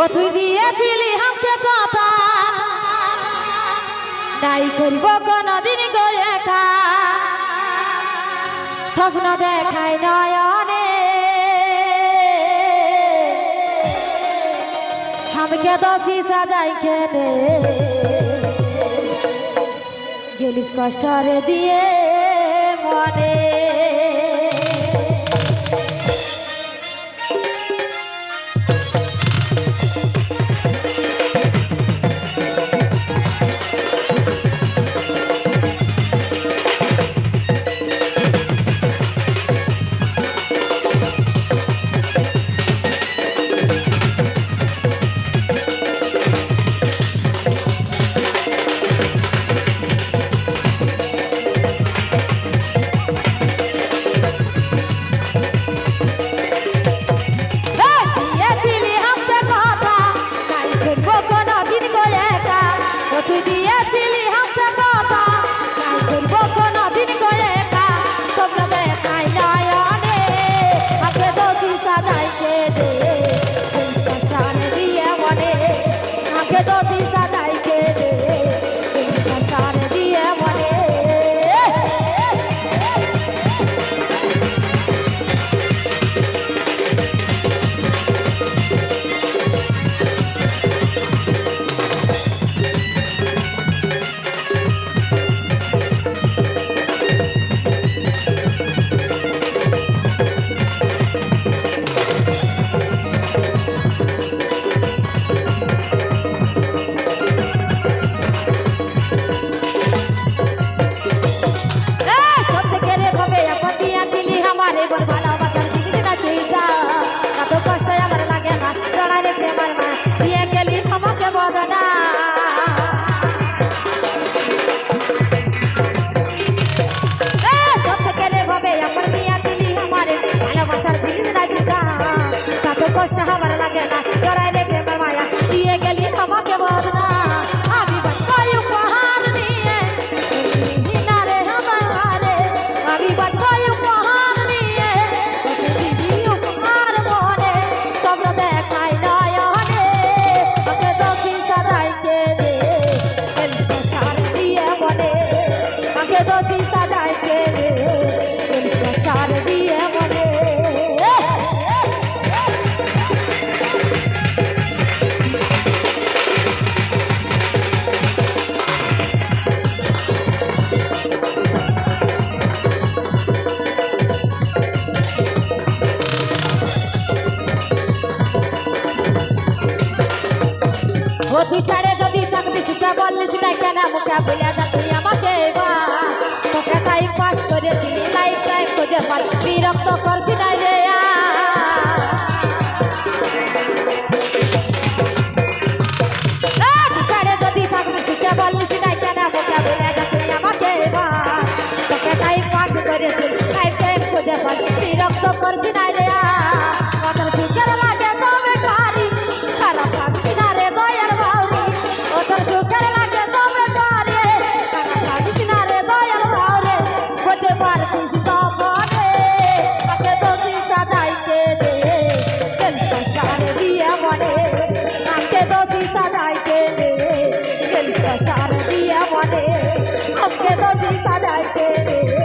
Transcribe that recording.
ও তুই দিয়েছিলি হামকে কথা। নাই করব কোনদিন গো একা স্বপ্ন দেখায় নয়নে। হামকে দশি সাজাই খেলে। গেলিস কষ্ট রে দিয়ে মনে। Let's go. সাজাইতে রে